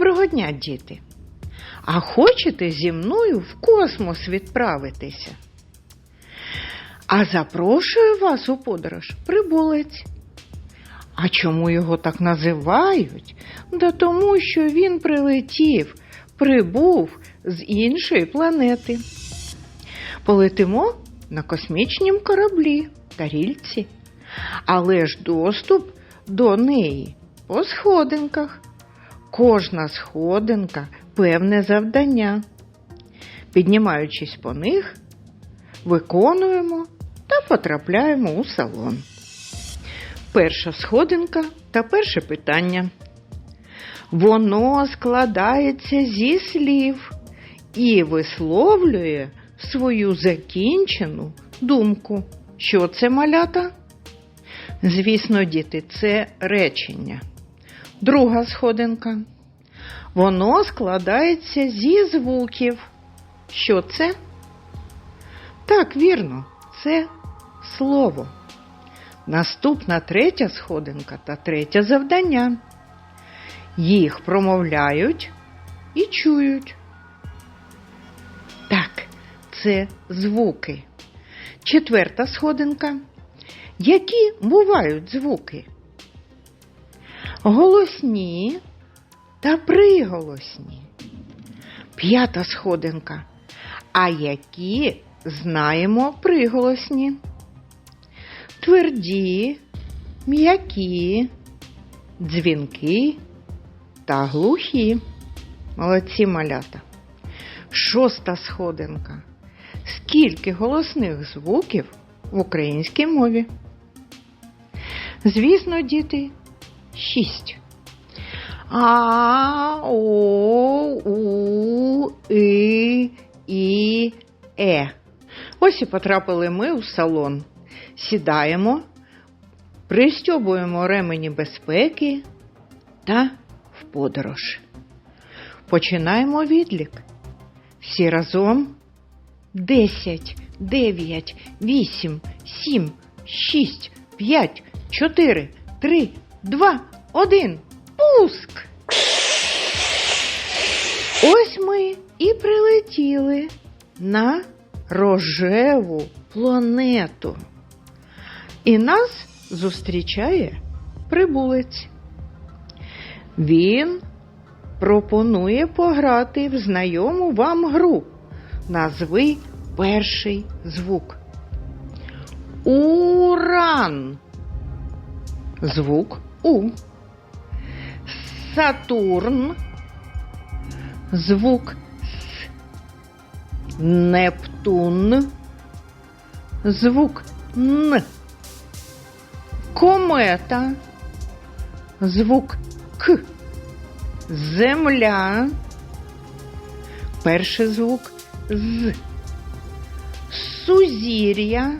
Доброго дня, діти! А хочете зі мною в космос відправитися? А запрошую вас у подорож прибулець. А чому його так називають? Да тому, що він прилетів, прибув з іншої планети. Полетимо на космічнім кораблі та рільці, але ж доступ до неї по сходинках. Кожна сходинка певне завдання. Піднімаючись по них, виконуємо та потрапляємо у салон. Перша сходинка та перше питання. Воно складається зі слів і висловлює свою закінчену думку. Що це малята? Звісно, діти, це речення. Друга сходинка. Воно складається зі звуків. Що це? Так, вірно, це слово. Наступна третя сходинка та третє завдання. Їх промовляють і чують. Так, це звуки. Четверта сходинка. Які бувають звуки? Голосні та приголосні. П'ята сходинка. А які знаємо приголосні? Тверді, м'які, дзвінки та глухі. Молодці малята. Шоста сходинка. Скільки голосних звуків в українській мові? Звісно, діти, шість. А, О, У, И, І, Е. Ось і потрапили ми у салон. Сідаємо, пристьобуємо ремені безпеки та в подорож. Починаємо відлік. Всі разом. Десять, дев'ять, вісім, сім, шість, п'ять, чотири, три, два, один. Пуск! Ось ми і прилетіли на рожеву планету. І нас зустрічає прибулець. Він пропонує пограти в знайому вам гру. Назви перший звук. Уран. Звук У. Сатурн. Звук С. Нептун. Звук Н. Комета. Звук К. Земля. Перший звук З. Сузір'я.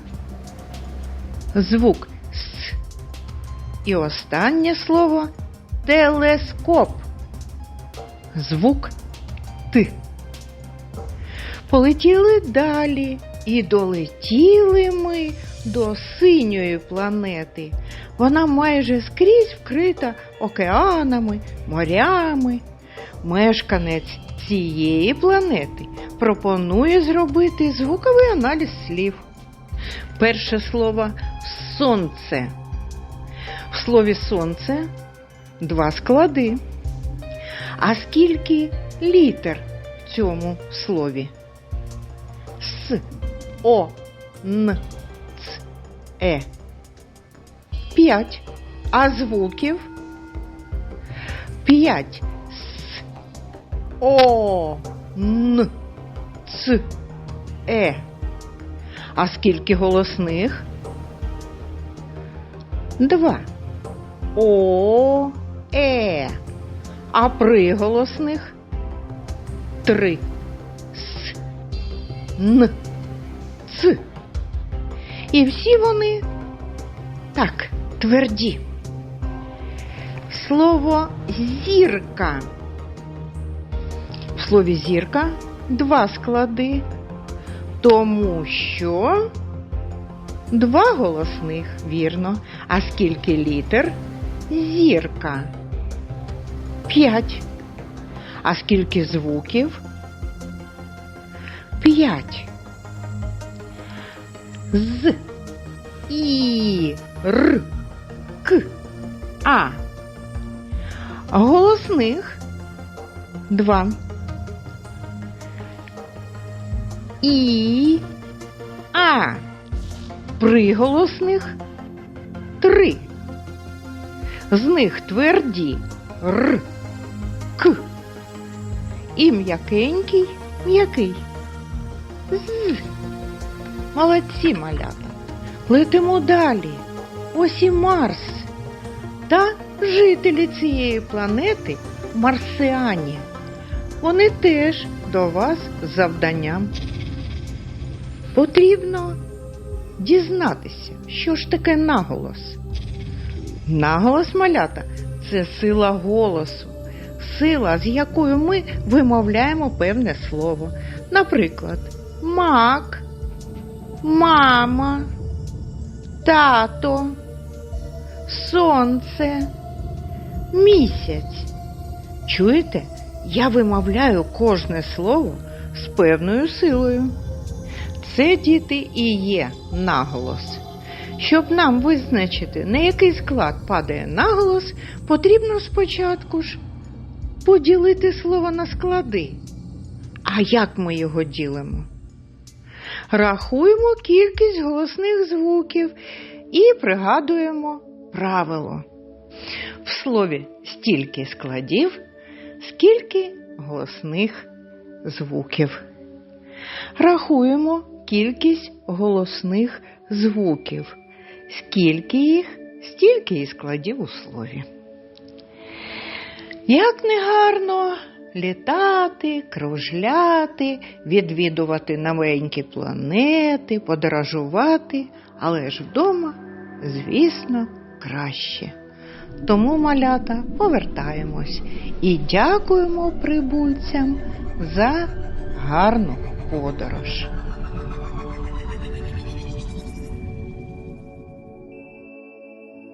Звук. І останнє слово телескоп. Звук Т. Полетіли далі і долетіли ми до синьої планети. Вона майже скрізь вкрита океанами, морями. Мешканець цієї планети пропонує зробити звуковий аналіз слів. Перше слово сонце. Слові сонце два склади. А скільки літер в цьому слові? С, О, Н, Ц, Е. П'ять. А звуків? П'ять. С, О, Н, Ц, Е. А скільки голосних? Два. О, Е. А приголосних? Три. С, Н, Ц. І всі вони так, тверді. Слово зірка. В слові зірка два склади, тому що два голосних, вірно. А скільки літер? Зірка. П'ять. А скільки звуків? П'ять. З, І, Р, К, А. Голосних два. І, А. Приголосних три. З них тверді Р, К. І м'якенький, м'який. З. Молодці, малята. Летимо далі. Ось і Марс. Та жителі цієї планети марсіані. Вони теж до вас завданням. Потрібно дізнатися, що ж таке наголос. Наголос малята це сила голосу, сила, з якою ми вимовляємо певне слово. Наприклад, мак, мама, тато, сонце, місяць. Чуєте, я вимовляю кожне слово з певною силою. Це діти і є наголос. Щоб нам визначити, на який склад падає наголос, потрібно спочатку ж поділити слово на склади. А як ми його ділимо? Рахуємо кількість голосних звуків і пригадуємо правило. В слові стільки складів, скільки голосних звуків. Рахуємо кількість голосних звуків. Скільки їх, стільки і складів у слові. Як негарно літати, кружляти, відвідувати новенькі планети, подорожувати, але ж вдома, звісно, краще. Тому, малята, повертаємось і дякуємо прибульцям за гарну подорож.